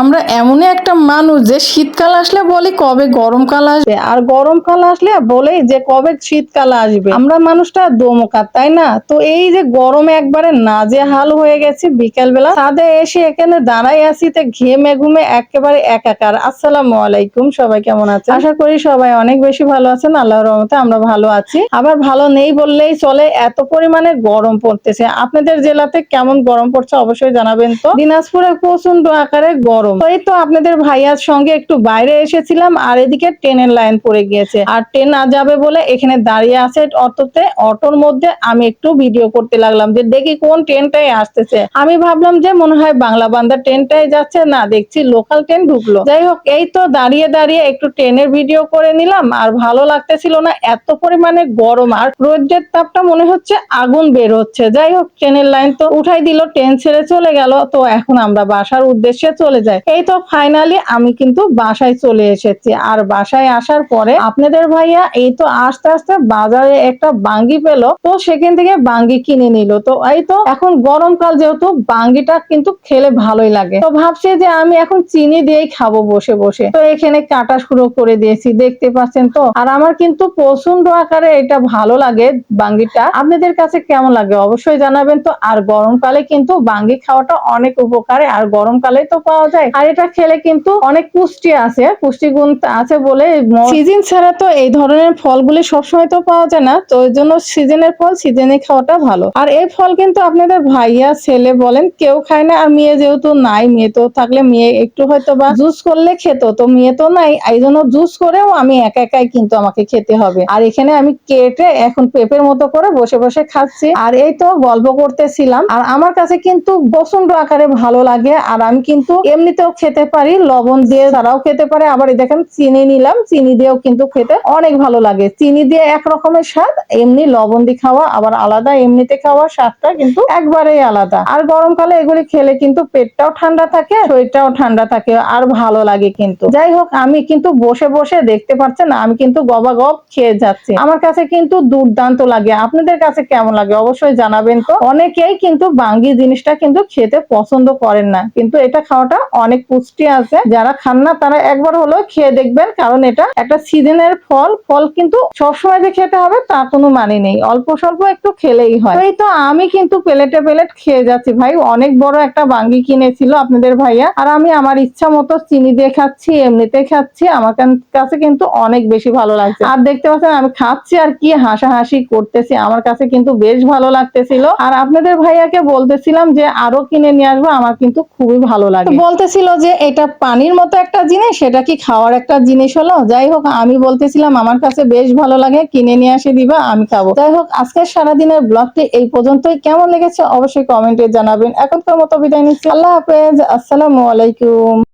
আমরা এমনই একটা মানুষ যে শীতকাল আসলে বলি কবে গরমকাল আসবে, আর গরমকাল আসলে বলেই যে কবে শীতকাল আসবে। আমরা মানুষটা দমকার, তাই না? তো এই যে গরমে একবারে নাজে হাল হয়ে গেছি বিকেলবেলা, ছাদে এসে এখানে দাঁড়াই আছি তে ঘেমে ঘুমে একেবারে একাকার। আসসালামু আলাইকুম, সবাই কেমন আছে আশা করি সবাই অনেক বেশি ভালো আছেন, আল্লাহর রহমতে আমরা ভালো আছি। আবার ভালো নেই বললেই চলে, এত পরিমাণে গরম পড়তেছে। আপনাদের জেলাতে কেমন গরম পড়ছে অবশ্যই জানাবেন তো। দিনাজপুরে প্রচণ্ড আকারে গরম তো এই তো আপনাদের ভাইয়ার সঙ্গে একটু বাইরে এসেছিলাম, আর এদিকে ট্রেনের লাইন পড়ে গিয়েছে। আর ট্রেন না যাবে বলে এখানে দাঁড়িয়ে আছে অটোতে। অটোর মধ্যে আমি একটু ভিডিও করতে লাগলাম যে, দেখি কোন ট্রেনটাই আসতেছে। আমি ভাবলাম যে, মনে হয় বাংলা বান্দার ট্রেনটাই যাচ্ছে। না, দেখছি লোকাল ট্রেন ঢুকলো। যাই হোক, এই তো দাঁড়িয়ে দাঁড়িয়ে একটু ট্রেনের ভিডিও করে নিলাম, আর ভালো লাগতেছিল না এত পরিমাণে গরম। আর রোদের তাপটা মনে হচ্ছে আগুন বের হচ্ছে। যাই হোক, ট্রেনের লাইন তো উঠাই দিল, ট্রেন ছেড়ে চলে গেল। তো এখন আমরা বাসার উদ্দেশ্যে চলে যাই। এই তো ফাইনালি আমি কিন্তু বাসায় চলে এসেছি। আর বাসায় আসার পরে আপনাদের ভাইয়া এই তো আস্তে আস্তে বাজারে একটা বাঙ্গি পেল, তো সেখান থেকে বাঙ্গি কিনে নিল। তো এই তো এখন গরমকাল যেহেতু, বাঙ্গিটা কিন্তু খেলে ভালোই লাগে। তো ভাবছি যে আমি এখন চিনি দিয়েই খাব বসে বসে। তো এখানে কাটা শুরু করে দিয়েছি, দেখতে পাচ্ছেন তো। আর আমার কিন্তু প্রচণ্ড আকারে এটা ভালো লাগে বাঙ্গিটা। আপনাদের কাছে কেমন লাগে অবশ্যই জানাবেন তো। আর গরমকালে কিন্তু বাঙ্গি খাওয়াটা অনেক উপকারে। আর গরমকালে তো পাওয়া যায়। আর এটা খেলে কিন্তু অনেক পুষ্টি আছে, পুষ্টিগুণ আছে বলে সিজন ছাড়া তো এই ধরনের ফলগুলি সবসময় তো পাওয়া যায় না, তো ওই জন্য সিজনের ফল সিজনে খাওয়াটা ভালো। আর এই ফল কিন্তু আপনাদের ভাইয়া, ছেলে বলেন, কেউ খায় না, আর মেয়ে যেহেতু নাই, মেয়ে তো থাকলে মেয়ে একটু হয়তো বা জুস করলে খেত, তো মেয়ে তো নাই, এই জন্য জুস করেও আমি একা একাই কিন্তু আমাকে খেতে হবে। আর এখানে আমি কেটে এখন পেঁপের মতো করে বসে বসে খাচ্ছি। আর এই তো গল্প করতেছিলাম, আর আমার কাছে কিন্তু প্রচণ্ড আকারে ভালো লাগে, আর আমি কিন্তু এমনিতেও খেতে পারি, লবণ দিয়ে ছাড়াও খেতে পারে। আবার দেখেন, চিনি নিলাম, চিনি দিয়েও কিন্তু খেতে অনেক ভালো লাগে। চিনি দিয়ে এক রকমের স্বাদ, এমনি লবণ দিয়ে খাওয়া, আবার আলাদা, এমনিতে খাওয়া স্বাদটা কিন্তু একবারেই আলাদা। আর গরমকালে এগুলি খেলে কিন্তু পেটটাও ঠান্ডা থাকে, শরীরটাও ঠান্ডা থাকে, আর ভালো লাগে কিন্তু। যাই হোক, আমি কিন্তু বসে বসে দেখতে পাচ্ছেন আমি কিন্তু গবা গব খেয়ে যাচ্ছি। আমার কাছে কিন্তু দুর্দান্ত লাগে। আপনাদের কাছে কেমন লাগে অবশ্যই জানাবেন তো। অনেকেই কিন্তু বাঙ্গি জিনিসটা কিন্তু খেতে পছন্দ করেন না, কিন্তু এটা খাওয়াটা অনেক পুষ্টি আছে। যারা খান না, তারা একবার হলেও খেয়ে দেখবেন, কারণ এটা একটা সিজনের ফল। ফল কিন্তু সবসময় যে খেতে হবে তা কোনো মানে নেই। অল্প স্বল্প একটু খেলেই হয়। এই তো আমি কিন্তু প্লেটে প্লেট খেয়ে যাচ্ছি ভাই। অনেক বড় একটা বাঙ্গি কিনেছিল আপনাদের ভাইয়া। আর আমি আমার ইচ্ছা মতো চিনি দিয়ে খাচ্ছি, এমনিতে খাচ্ছি। আমার কাছে কিন্তু অনেক বেশি ভালো লাগছে। আর দেখতে পাচ্ছেন, আমি খাচ্ছি আর কি হাসাহাসি করতেছি। আমার কাছে কিন্তু বেশ ভালো লাগতেছিল। আর আপনাদের ভাইয়াকে বলতেছিলাম যে, আরও কিনে নিয়ে আসব। আমার কিন্তু খুবই ভালো লাগে। তো বলতেছিল যে এটা পানির মতো একটা জিনিস সেটা কি খাওয়ার একটা জিনিস হলো? যাই হোক, আমি বলতেছিলাম, আমার কাছে বেশ ভালো লাগে, কিনে নিয়ে আসে দিবা, আমি খাব। যাই হোক, আজকের সারাদিনের ব্লগটি এই পর্যন্তই। কেমন লেগেছে অবশ্যই কমেন্টে জানাবেন। এখনকার মতো বিদায় নিচ্ছি। আল্লাহ হাফেজ। আসসালামু আলাইকুম।